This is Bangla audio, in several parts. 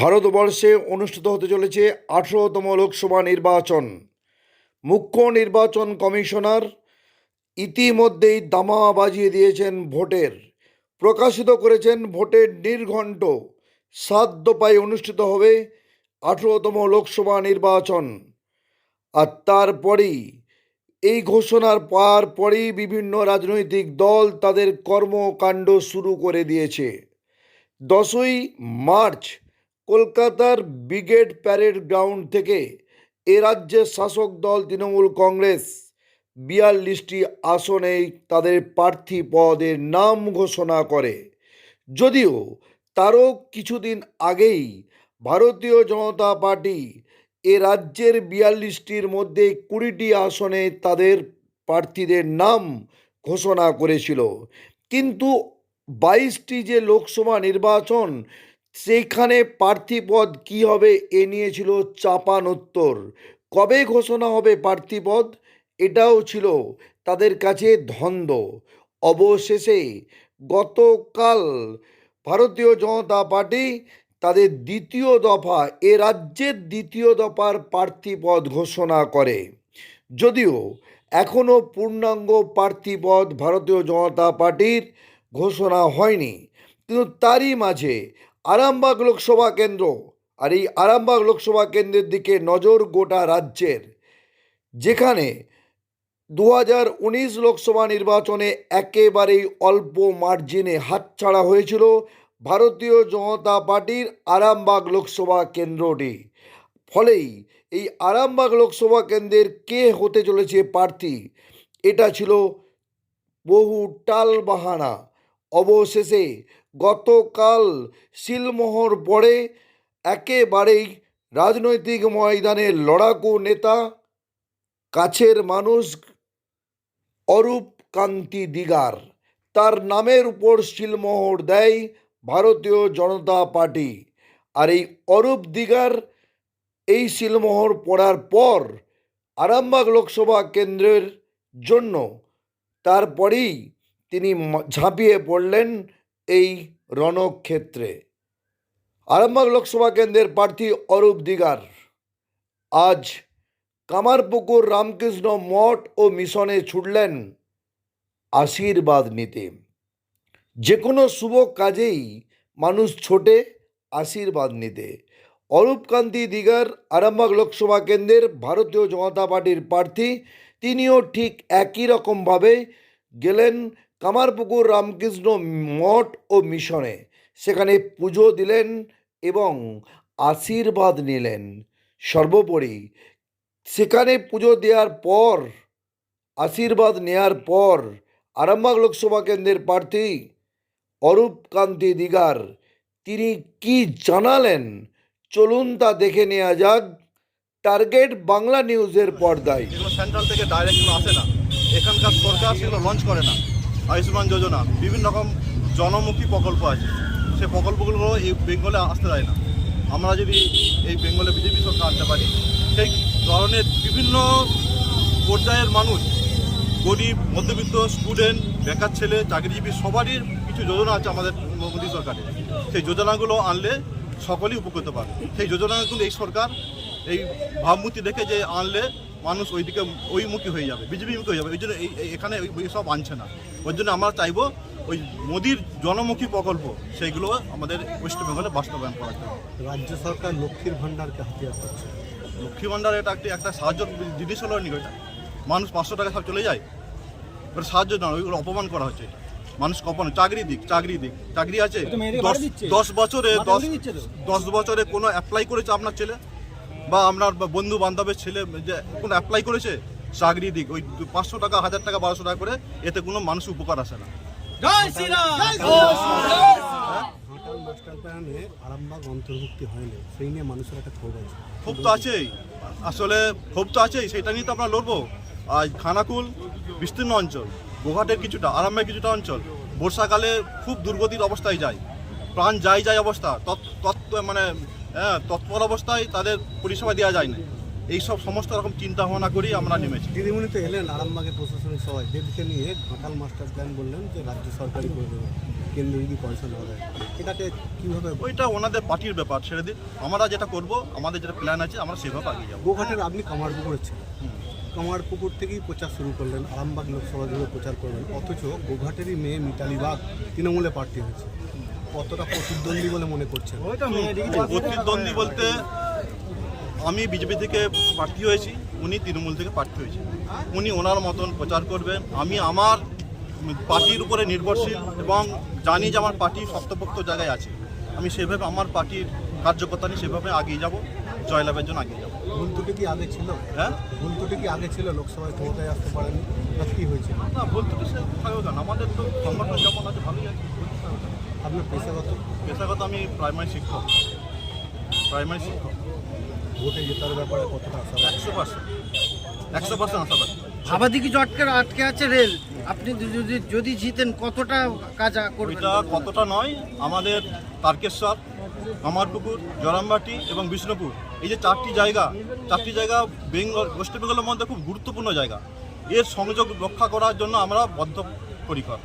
ভারতবর্ষে অনুষ্ঠিত হতে চলেছে আঠেরোতম লোকসভা নির্বাচন। মুখ্য নির্বাচন কমিশনার ইতিমধ্যেই দামা বাজিয়ে দিয়েছেন ভোটের। প্রকাশিত করেছেন ভোটের নির্ঘণ্ট। সাত দফায় অনুষ্ঠিত হবে আঠেরোতম লোকসভা নির্বাচন। আর তারপরেই এই ঘোষণার পার পরেই বিভিন্ন রাজনৈতিক দল তাদের কর্মকাণ্ড শুরু করে দিয়েছে। দশই মার্চ কলকাতার ব্রিগেড প্যারেড গ্রাউন্ড থেকে এ রাজ্যের শাসক দল তৃণমূল কংগ্রেস বিয়াল্লিশটি আসনেই তাদের প্রার্থী পদের নাম ঘোষণা করে। যদিও তারও কিছুদিন আগেই ভারতীয় জনতা পার্টি এ রাজ্যের বিয়াল্লিশটির মধ্যে কুড়িটি আসনে তাদের প্রার্থীদের নাম ঘোষণা করেছিল। কিন্তু বাইশটি যে লোকসভা নির্বাচন সেইখানে প্রার্থী পদ কী হবে এ নিয়েছিল চাপান উত্তর। কবে ঘোষণা হবে প্রার্থী পদ এটাও ছিল তাদের কাছে ধন্দ। অবশেষে গতকাল ভারতীয় জনতা পার্টি তাদের দ্বিতীয় দফা, এ রাজ্যের দ্বিতীয় দফার প্রার্থী পদ ঘোষণা করে। যদিও এখনও পূর্ণাঙ্গ প্রার্থী পদ ভারতীয় জনতা পার্টির ঘোষণা হয়নি, কিন্তু তারই মাঝে আরামবাগ লোকসভা কেন্দ্র আর এই আরামবাগ লোকসভা কেন্দ্রের দিকে নজর গোটা রাজ্যের, যেখানে দু হাজার উনিশ লোকসভা নির্বাচনে একেবারেই অল্প মার্জিনে হাতছাড়া হয়েছিল ভারতীয় জনতা পার্টির আরামবাগ লোকসভা কেন্দ্রটি। ফলেই এই আরামবাগ লোকসভা কেন্দ্রের কে হতে চলেছে প্রার্থী, এটা ছিল বহু টাল বাহানা অবশেষে গতকাল সিলমোহর পড়ে একেবারেই রাজনৈতিক ময়দানের লড়াকু নেতা, কাছের মানুষ অরূপ কান্তি দিগার। তার নামের উপর শিলমোহর দেয় ভারতীয় জনতা পার্টি। আর এই অরূপ দিগার এই শিলমোহর পড়ার পর আরামবাগ লোকসভা কেন্দ্রের জন্য তারপরেই তিনি ঝাঁপিয়ে পড়লেন এই রণক্ষেত্রে। আরামবাগ লোকসভা কেন্দ্রের প্রার্থী অরূপ দিগার। আজ কামারপুকুর রামকৃষ্ণ মঠ ও মিশনে ছুটলেন আশীর্বাদ নিতে। যে কোনো শুভ কাজেই মানুষ ছোটে আশীর্বাদ নিতে। অরূপকান্তি দিগার আরামবাগ লোকসভা কেন্দ্রের ভারতীয় জনতা পার্টির প্রার্থী, তিনিও ঠিক একই রকমভাবে গেলেন কামারপুকুর রামকৃষ্ণ মঠ ও মিশনে। সেখানে পুজো দিলেন এবং আশীর্বাদ নিলেন। সর্বোপরি সেখানে পুজো দেওয়ার পর, আশীর্বাদ নেয়ার পর আরামবাগ লোকসভা কেন্দ্রের প্রার্থী অরূপ কান্তি দিগার, তিনি কি জানালেন? চলুন তা দেখে নেওয়া যাক। টার্গেট বাংলা নিউজের পর্দায়। সেন্ট্রাল থেকে ডাইরেক্ট আসে না। এখানকার সরকার সেগুলো লঞ্চ করে না। আয়ুষ্মান যোজনা, বিভিন্ন রকম জনমুখী প্রকল্প আছে। সেই প্রকল্পগুলো এই বেঙ্গলে আসতে দেয় না। আমরা যদি এই বেঙ্গলে বিজেপি সরকার আনতে পারি, সেই ধরনের বিভিন্ন পর্যায়ের মানুষ, গরিব, মধ্যবিত্ত, স্টুডেন্ট, বেকার ছেলে, চাকরিজীবী, সবারই কিছু যোজনা আছে আমাদের মোদী সরকারের। সেই যোজনাগুলো আনলে সকলেই উপকৃত পাবে। সেই যোজনাগুলো এই সরকার এই ভাবমূর্তি দেখে যে আনলে মানুষ ওইদিকে ওইমুখী হয়ে যাবে বিজেপি মুখী হয়ে যাবে ওই জন্য এখানে ওই- সব আনছে না। ওই জন্য আমরা চাইব ওই মোদির জনমুখী প্রকল্প সেইগুলো আমাদের ওয়েস্ট বেঙ্গলে বাস্তবায়ন করা যায় রাজ্য সরকার লক্ষ্মীর ভাণ্ডারকে হাতিয়ার করছে লক্ষ্মী ভাণ্ডার এটা একটি একটা সাহায্য জিনিস হলো নি এটা মানুষ পাঁচশো টাকা সব চলে যায়। ওটা সাহায্য না ওইগুলো অপমান করা হচ্ছে এটা। মানুষ কপন চাকরি দিক চাকরি দিক চাকরি আছে। দশ দশ বছরে দশ দশ বছরে কোনো অ্যাপ্লাই করেছে আপনার ছেলে? বা আপনার বন্ধু বান্ধবের ছেলে যে কোনো অ্যাপ্লাই করেছে চাকরি দিক ওই পাঁচশো টাকা হাজার টাকা বারোশো টাকা করে এতে কোনো মানুষ উপকার আসে না। ঘাটাল মাস্টার প্ল্যানে আরামবাগ অন্তর্ভুক্তি হয়নি সেই নিয়ে মানুষের একটা ক্ষোভ আছে। ক্ষোভ তো আছেই। আসলে ক্ষোভ তো আছেই সেটা নিয়ে তো আমরা লড়বো। আর খানাকুল বিস্তীর্ণ অঞ্চল গোঘাটের কিছুটা আরামের কিছুটা অঞ্চল বর্ষাকালে খুব দুর্গতির অবস্থায় যায়। প্রাণ যায় যায় অবস্থা তৎ- মানে হ্যাঁ তৎপর অবস্থায় তাদের পরিষেবা দেওয়া যায় না। এইসব সমস্ত রকম চিন্তা ভাবনা করেই আমরা নেমেছি। দিদিমণি তো এলেন আরামবাগের প্রশাসনিক সভায়। দেবকে নিয়ে ঘাটাল মাস্টার প্ল্যান বললেন যে রাজ্য সরকারই করে দেবে কেন্দ্রে যদি পয়সা না দেয়। এটাকে কীভাবে ওইটা ওনাদের পার্টির ব্যাপার ছেড়ে দিন। আমরা যেটা করব আমাদের যেটা প্ল্যান আছে আমরা সেভাবে আগিয়ে যাব। গোঘাটের আপনি কামারপুকুরের ছিলেন। কামারপুকুর থেকেই প্রচার শুরু করলেন। আরামবাগ লোকসভা জুড়ে প্রচার করলেন। অথচ গোঘাটেরই মেয়ে মিতালি বাগ তৃণমূলে প্রার্থী হয়েছে। কতটা প্রতিদ্বন্দ্বী বলে মনে করছেন? প্রতিদ্বন্দ্বী বলতে আমি বিজেপি থেকে প্রার্থী হয়েছি উনি তৃণমূল থেকে প্রার্থী হয়েছে। উনি ওনার মতন প্রচার করবেন। আমি আমার পার্টির উপরে নির্ভরশীল এবং জানি যে আমার পার্টি শক্তপোক্ত জায়গায় আছে। আমি সেভাবে আমার পার্টির কার্যকর্তা নিয়ে সেভাবে আগিয়ে যাব জয়লাভের জন্য আগিয়ে যাব। ভুল ত্রুটি কি আগে ছিল? হ্যাঁ? ভুল ত্রুটি কি আগে ছিল? লোকসভায় ক্ষমতায় আসতে পারেনি? কি হয়েছিল? না বলতে তো সে থাকবে কেন? আমাদের তো সংগঠন যেমন আছে ভালোই আছে আপনার পেশাগত? পেশাগত আমি প্রাইমারি শিক্ষক। প্রাইমারি শিক্ষক। ভোটে জেতার ব্যাপারে কতটা আশা একশো পার্সেন্ট। একশো পার্সেন্ট আশাবাদী আবাদিকে জটকে আটকে আছে রেল। আপনি যদি যদি জিতেন কতটা কাজ করবেন? ওইটা কতটা নয় আমাদের তারকেশ্বর কামারপুকুর জরামবাটি এবং বিষ্ণুপুর। এই যে চারটি জায়গা চারটি জায়গা বেঙ্গল ওয়েস্ট বেঙ্গলের মধ্যে খুব গুরুত্বপূর্ণ জায়গা। এর সংযোগ রক্ষা করার জন্য আমরা বদ্ধপরিকর।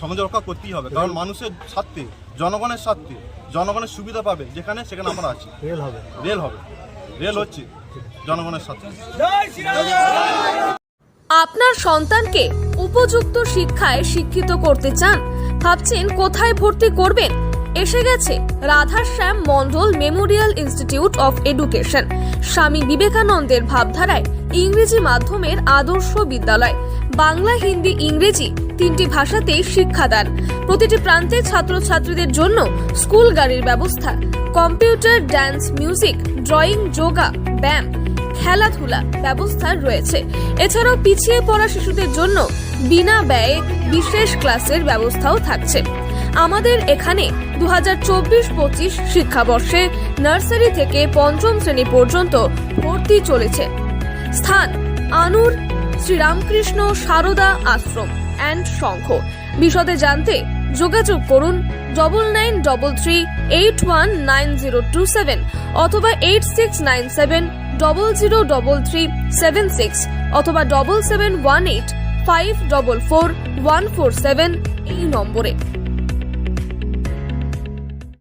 সংযোগ রক্ষা করতেই হবে। কারণ মানুষের স্বার্থে জনগণের স্বার্থে জনগণের সুবিধা পাবে যেখানে সেখানে আমরা আছি। রেল হবে। রেল হবে। রেল হচ্ছে জনগণের স্বার্থে। আপনার সন্তানকে উপযুক্ত শিক্ষায় শিক্ষিত করতে চান ভাবছেন কোথায় ভর্তি করবেন? এসে গেছে Radhashyam Mondal memorial institute of education. Swami বিবেকানন্দের ভাবধারায় ইংরেজি মাধ্যমের আদর্শ বিদ্যালয়। বাংলা, হিন্দি, ইংরেজি তিনটি ভাষাতেই শিক্ষাদান। প্রতিটি প্রান্তে ছাত্রছাত্রীদের জন্য স্কুল গাড়ির ব্যবস্থা, computer dance music, drawing, yoga, ব্যায়াম, খেলাধুলা ব্যবস্থা রয়েছে। এছাড়াও পিছিয়ে পড়া শিশুদের জন্য বিনা ব্যয়ে বিশেষ ক্লাসের ব্যবস্থাও থাকছে। আমাদের এখানে দু হাজার চব্বিশ পঁচিশ শিক্ষাবর্ষে নার্সারি থেকে পঞ্চম শ্রেণি পর্যন্ত ভর্তি চলেছে। স্থান, আনুর শ্রীরামকৃষ্ণ সারদা আশ্রম অ্যান্ড সংঘ। বিশদে জানতে যোগাযোগ করুন double nine double three eight one nine zero two seven অথবা eight six nine seven double zero double three seven six অথবা double seven one eight five double four one four seven এই নম্বরে।